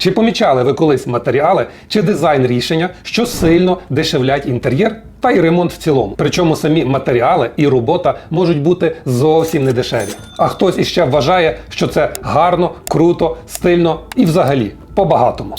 Чи помічали ви колись матеріали чи дизайн рішення, що сильно дешевлять інтер'єр та й ремонт в цілому? Причому самі матеріали і робота можуть бути зовсім не дешеві. А хтось іще вважає, що це гарно, круто, стильно і взагалі по-багатому.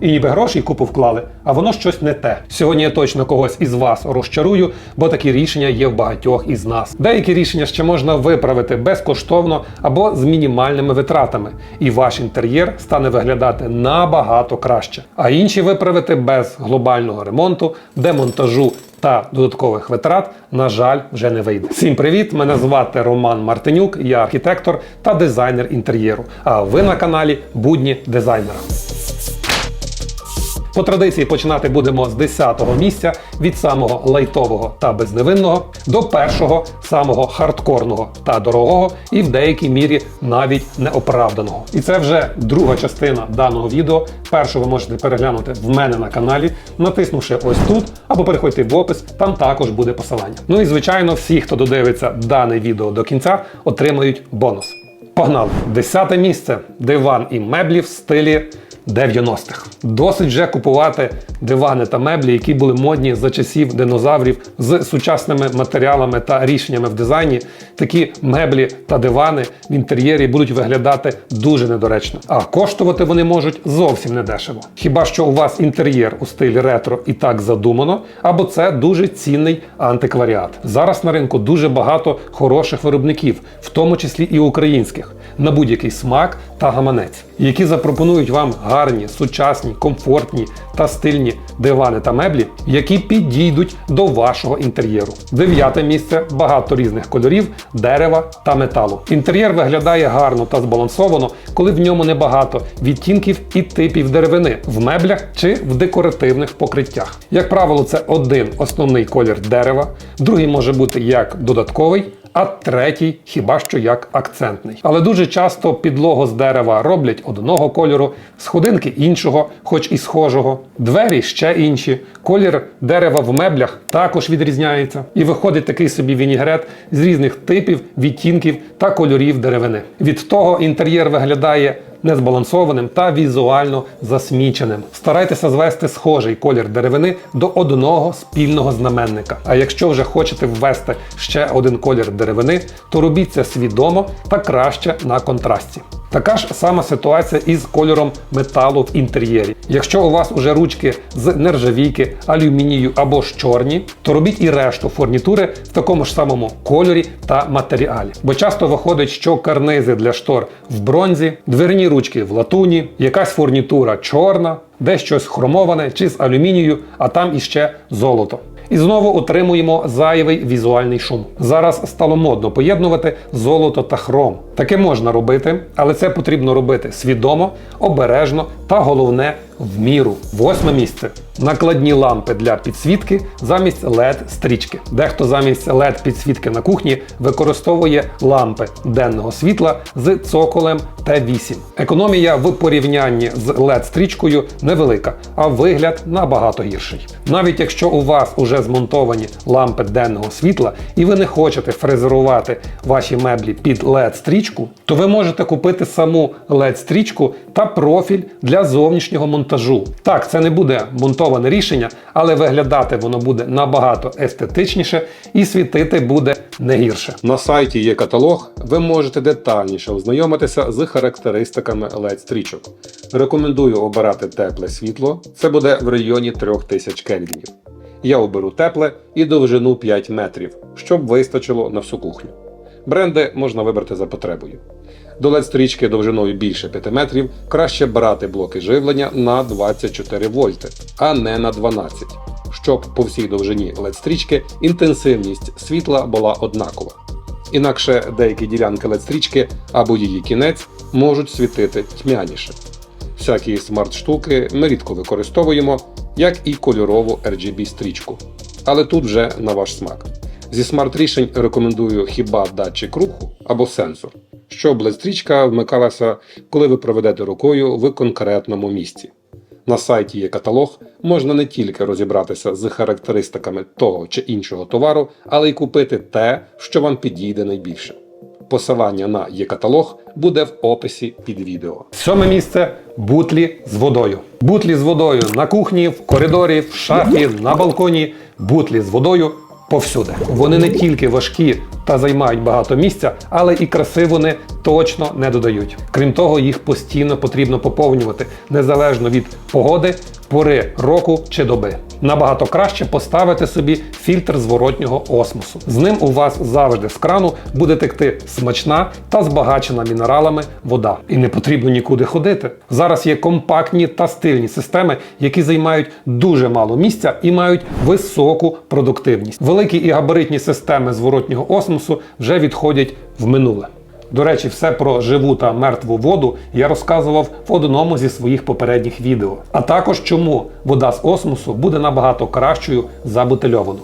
І ніби гроші купу вклали, а воно щось не те. Сьогодні я точно когось із вас розчарую, бо такі рішення є в багатьох із нас. Деякі рішення ще можна виправити безкоштовно або з мінімальними витратами, і ваш інтер'єр стане виглядати набагато краще. А інші виправити без глобального ремонту, демонтажу та додаткових витрат, на жаль, вже не вийде. Всім привіт! Мене звати Роман Мартинюк, я архітектор та дизайнер інтер'єру. А ви на каналі Будні дизайнера. По традиції починати будемо з 10-го місця від самого лайтового та безневинного до першого самого хардкорного та дорогого, і в деякій мірі навіть неоправданого. І це вже друга частина даного відео. Першу ви можете переглянути в мене на каналі, натиснувши ось тут, або переходьте в опис, там також буде посилання. Ну і звичайно, всі, хто додивиться дане відео до кінця, отримають бонус. Погнали! Десяте місце. Диван і меблі в стилі 90-х. Досить вже купувати дивани та меблі, які були модні за часів динозаврів з сучасними матеріалами та рішеннями в дизайні. Такі меблі та дивани в інтер'єрі будуть виглядати дуже недоречно. А коштувати вони можуть зовсім недешево. Хіба що у вас інтер'єр у стилі ретро і так задумано, або це дуже цінний антикваріат. Зараз на ринку дуже багато хороших виробників, в тому числі і українських, на будь-який смак та гаманець, які запропонують вам гарні, сучасні, комфортні та стильні дивани та меблі, які підійдуть до вашого інтер'єру. Дев'яте місце багато різних кольорів, дерева та металу. Інтер'єр виглядає гарно та збалансовано, коли в ньому небагато відтінків і типів деревини в меблях чи в декоративних покриттях. Як правило, це один основний колір дерева, другий може бути як додатковий а третій хіба що як акцентний. Але дуже часто підлогу з дерева роблять одного кольору, сходинки іншого, хоч і схожого, двері ще інші. Колір дерева в меблях також відрізняється. І виходить такий собі вінігрет з різних типів, відтінків та кольорів деревини. Від того інтер'єр виглядає незбалансованим та візуально засміченим. Старайтеся звести схожий колір деревини до одного спільного знаменника. А якщо вже хочете ввести ще один колір деревини, то робіть це свідомо та краще на контрасті. Така ж сама ситуація із кольором металу в інтер'єрі. Якщо у вас уже ручки з нержавійки, алюмінію або ж чорні, то робіть і решту фурнітури в такому ж самому кольорі та матеріалі. Бо часто виходить, що карнизи для штор в бронзі, дверні ручки в латуні, якась фурнітура чорна, де щось хромоване чи з алюмінію, а там іще золото. І знову отримуємо зайвий візуальний шум. Зараз стало модно поєднувати золото та хром. Таке можна робити, але це потрібно робити свідомо, обережно та головне в міру. Восьме місце. Накладні лампи для підсвітки замість led стрічки. Дехто замість led підсвітки на кухні використовує лампи денного світла з цоколем Т8. Економія в порівнянні з led стрічкою невелика, а вигляд набагато гірший. Навіть якщо у вас уже змонтовані лампи денного світла і ви не хочете фрезерувати ваші меблі під led стрічку, то ви можете купити саму led стрічку та профіль для зовнішнього монтажу. Так, це не буде монтоване рішення, але виглядати воно буде набагато естетичніше і світити буде не гірше. На сайті є каталог, ви можете детальніше ознайомитися з характеристиками led стрічок. Рекомендую обирати тепле світло, це буде в районі 3000 кельвінів. Я оберу тепле і довжину 5 метрів, щоб вистачило на всю кухню. Бренди можна вибрати за потребою. До LED-стрічки довжиною більше 5 метрів краще брати блоки живлення на 24 вольти, а не на 12, щоб по всій довжині LED-стрічки інтенсивність світла була однакова. Інакше деякі ділянки LED-стрічки або її кінець можуть світити тьмяніше. Всякі смарт-штуки ми рідко використовуємо, як і кольорову RGB-стрічку. Але тут вже на ваш смак. Зі смарт-рішень рекомендую хіба датчик руху або сенсор, щоб LED-стрічка вмикалася, коли ви проведете рукою в конкретному місці. На сайті є каталог, можна не тільки розібратися з характеристиками того чи іншого товару, але й купити те, що вам підійде найбільше. Посилання на є-каталог буде в описі під відео. Сьоме місце бутлі з водою. Бутлі з водою на кухні, в коридорі, в шафі, на балконі. Бутлі з водою повсюди. Вони не тільки важкі та займають багато місця, але і краси вони точно не додають. Крім того, їх постійно потрібно поповнювати незалежно від погоди, пори року чи доби. Набагато краще поставити собі фільтр зворотнього осмосу. З ним у вас завжди з крану буде текти смачна та збагачена мінералами вода. І не потрібно нікуди ходити. Зараз є компактні та стильні системи, які займають дуже мало місця і мають високу продуктивність. Великі і габаритні системи зворотнього осмосу вже відходять в минуле. До речі, все про живу та мертву воду я розказував в одному зі своїх попередніх відео. А також чому вода з осмосу буде набагато кращою за бутильовану.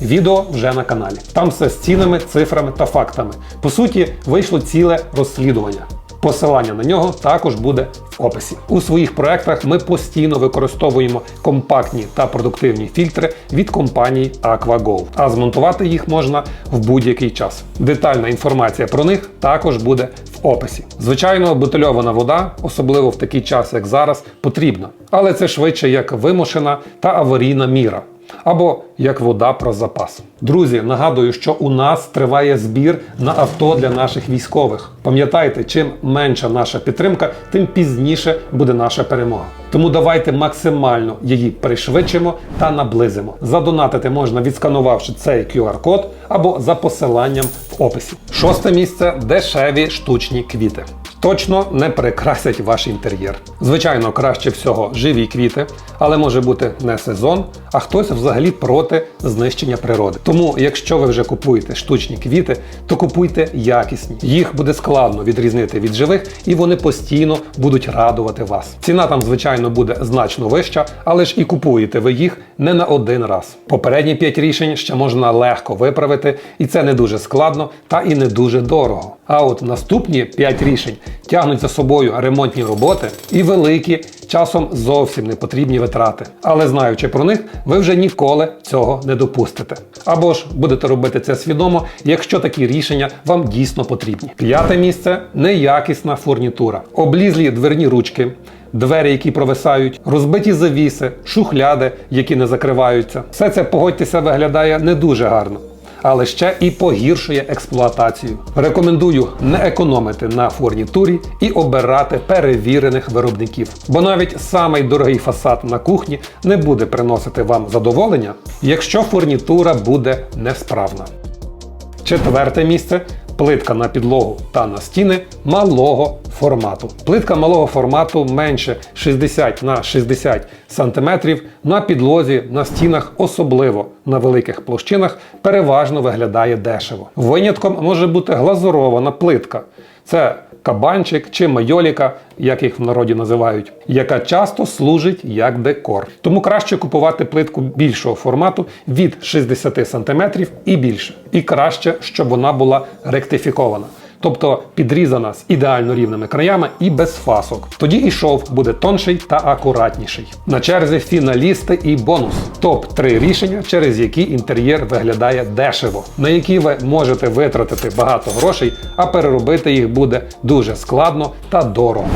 Відео вже на каналі. Там все з цінами, цифрами та фактами. По суті, вийшло ціле розслідування. Посилання на нього також буде в описі. У своїх проектах ми постійно використовуємо компактні та продуктивні фільтри від компанії AquaGo, а змонтувати їх можна в будь-який час. Детальна інформація про них також буде в описі. Звичайно, бутильована вода, особливо в такий час, як зараз, потрібна, але це швидше як вимушена та аварійна міра або як вода про запас. Друзі, нагадую, що у нас триває збір на авто для наших військових. Пам'ятайте, чим менша наша підтримка, тим пізніше буде наша перемога. Тому давайте максимально її пришвидшимо та наблизимо. Задонатити можна відсканувавши цей QR-код або за посиланням в описі. Шосте місце дешеві штучні квіти. Точно не прикрасять ваш інтер'єр. Звичайно, краще всього живі квіти, але може бути не сезон, а хтось взагалі проти знищення природи. Тому, якщо ви вже купуєте штучні квіти, то купуйте якісні. Їх буде складно відрізнити від живих, і вони постійно будуть радувати вас. Ціна там, звичайно, буде значно вища, але ж і купуєте ви їх не на один раз. Попередні 5 рішень ще можна легко виправити, і це не дуже складно та і не дуже дорого. А от наступні 5 рішень тягнуть за собою ремонтні роботи і великі, часом зовсім не потрібні витрати. Але знаючи про них, ви вже ніколи цього не допустите. Або ж будете робити це свідомо, якщо такі рішення вам дійсно потрібні. П'яте місце неякісна фурнітура, облізлі дверні ручки. Двері, які провисають, розбиті завіси, шухляди, які не закриваються. Все це, погодьтеся, виглядає не дуже гарно але ще і погіршує експлуатацію. Рекомендую не економити на фурнітурі і обирати перевірених виробників. Бо навіть самий дорогий фасад на кухні не буде приносити вам задоволення, якщо фурнітура буде несправна. Четверте місце плитка на підлогу та на стіни малого формату. Плитка малого формату менше 60 на 60 см на підлозі на стінах, особливо на великих площинах, переважно виглядає дешево. Винятком може бути глазурована плитка. Це кабанчик чи майоліка, як їх в народі називають, яка часто служить як декор. Тому краще купувати плитку більшого формату від 60 см і більше. І краще, щоб вона була ректифікована. Тобто підрізана з ідеально рівними краями і без фасок. Тоді і шов буде тонший та акуратніший. На черзі фіналісти і бонус. Топ-3 рішення, через які інтер'єр виглядає дешево, на які ви можете витратити багато грошей, а переробити їх буде дуже складно та дорого.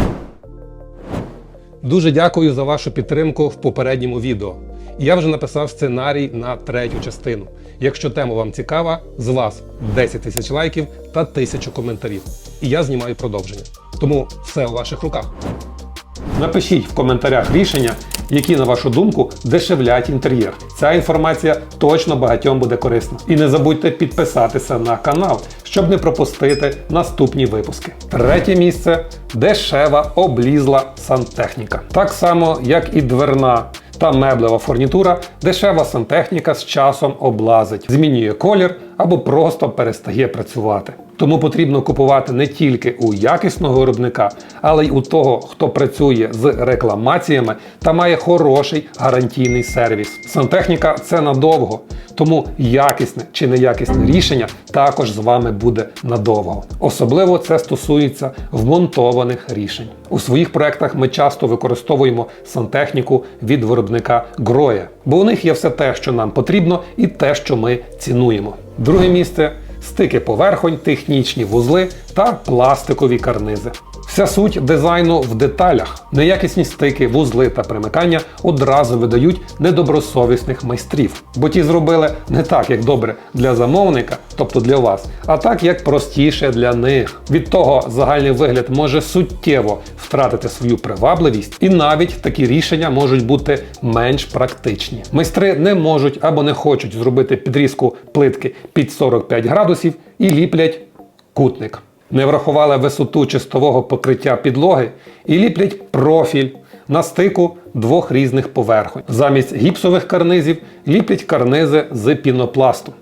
Дуже дякую за вашу підтримку в попередньому відео. Я вже написав сценарій на третю частину. Якщо тема вам цікава, з вас 10 тисяч лайків та тисячу коментарів. І я знімаю продовження. Тому все у ваших руках. Напишіть в коментарях рішення, які, на вашу думку, дешевлять інтер'єр. Ця інформація точно багатьом буде корисна. І не забудьте підписатися на канал, щоб не пропустити наступні випуски. Третє місце дешева облізла сантехніка. Так само, як і дверна та меблева фурнітура, дешева сантехніка з часом облазить, змінює колір або просто перестає працювати. Тому потрібно купувати не тільки у якісного виробника, але й у того, хто працює з рекламаціями та має хороший гарантійний сервіс. Сантехніка це надовго, тому якісне чи неякісне рішення також з вами буде надовго. Особливо це стосується вмонтованих рішень. У своїх проектах ми часто використовуємо сантехніку від виробника Гроя, бо у них є все те, що нам потрібно, і те, що ми цінуємо. Друге місце стики поверхонь, технічні вузли та пластикові карнизи. Вся суть дизайну в деталях. Неякісні стики, вузли та примикання одразу видають недобросовісних майстрів, бо ті зробили не так, як добре для замовника, тобто для вас, а так, як простіше для них. Від того загальний вигляд може суттєво втратити свою привабливість, і навіть такі рішення можуть бути менш практичні. Майстри не можуть або не хочуть зробити підрізку плитки під 45 градусів і ліплять кутник. Не врахували висоту чистового покриття підлоги і ліплять профіль на стику двох різних поверхонь. Замість гіпсових карнизів ліплять карнизи з пінопласту.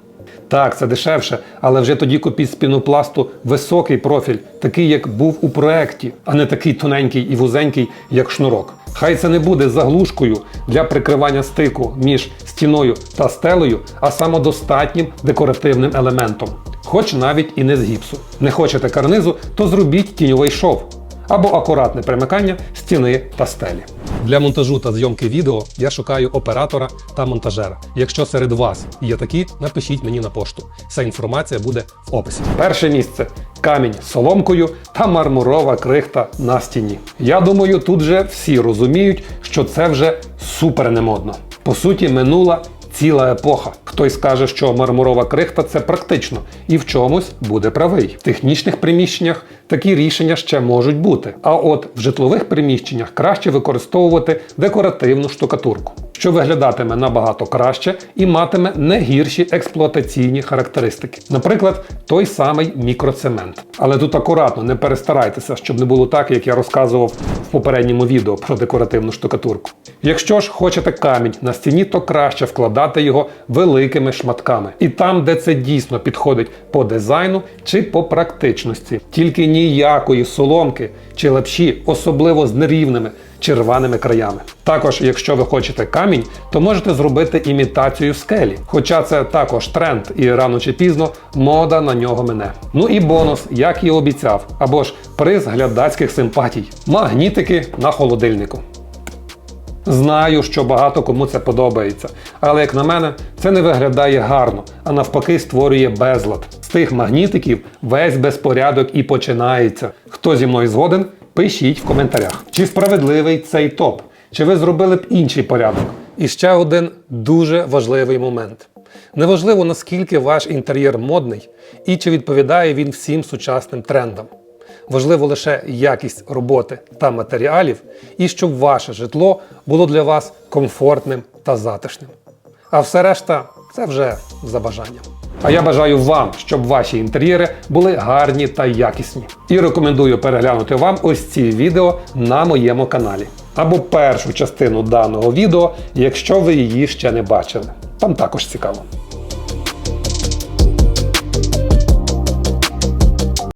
Так, це дешевше, але вже тоді купіть з пінопласту високий профіль, такий, як був у проекті, а не такий тоненький і вузенький, як шнурок. Хай це не буде заглушкою для прикривання стику між стіною та стелею, а самодостатнім декоративним елементом, хоч навіть і не з гіпсу. Не хочете карнизу, то зробіть тіньовий шов або акуратне примикання стіни та стелі. Для монтажу та зйомки відео я шукаю оператора та монтажера. Якщо серед вас є такі, напишіть мені на пошту. Вся інформація буде в описі. Перше місце камінь з соломкою та мармурова крихта на стіні. Я думаю, тут же всі розуміють, що це вже супер немодно. По суті, минула ціла епоха. Хтось скаже, що мармурова крихта це практично і в чомусь буде правий. В технічних приміщеннях такі рішення ще можуть бути. А от в житлових приміщеннях краще використовувати декоративну штукатурку, що виглядатиме набагато краще і матиме не гірші експлуатаційні характеристики. Наприклад, той самий мікроцемент. Але тут акуратно не перестарайтеся, щоб не було так, як я розказував в попередньому відео про декоративну штукатурку. Якщо ж хочете камінь на стіні, то краще вкладати його великими шматками. І там, де це дійсно підходить по дизайну чи по практичності. Тільки ніякої соломки чи лапші, особливо з нерівними чи рваними краями. Також, якщо ви хочете камінь, то можете зробити імітацію скелі. Хоча це також тренд, і рано чи пізно мода на нього мине. Ну і бонус, як і обіцяв, або ж приз глядацьких симпатій. Магнітики на холодильнику. Знаю, що багато кому це подобається, але як на мене, це не виглядає гарно, а навпаки створює безлад. З тих магнітиків весь безпорядок і починається. Хто зі мною згоден, пишіть в коментарях. Чи справедливий цей топ? Чи ви зробили б інший порядок? І ще один дуже важливий момент. Неважливо, наскільки ваш інтер'єр модний і чи відповідає він всім сучасним трендам. Важливо лише якість роботи та матеріалів, і щоб ваше житло було для вас комфортним та затишним. А все решта це вже за бажанням. А я бажаю вам, щоб ваші інтер'єри були гарні та якісні. І рекомендую переглянути вам ось ці відео на моєму каналі. Або першу частину даного відео, якщо ви її ще не бачили. Там також цікаво.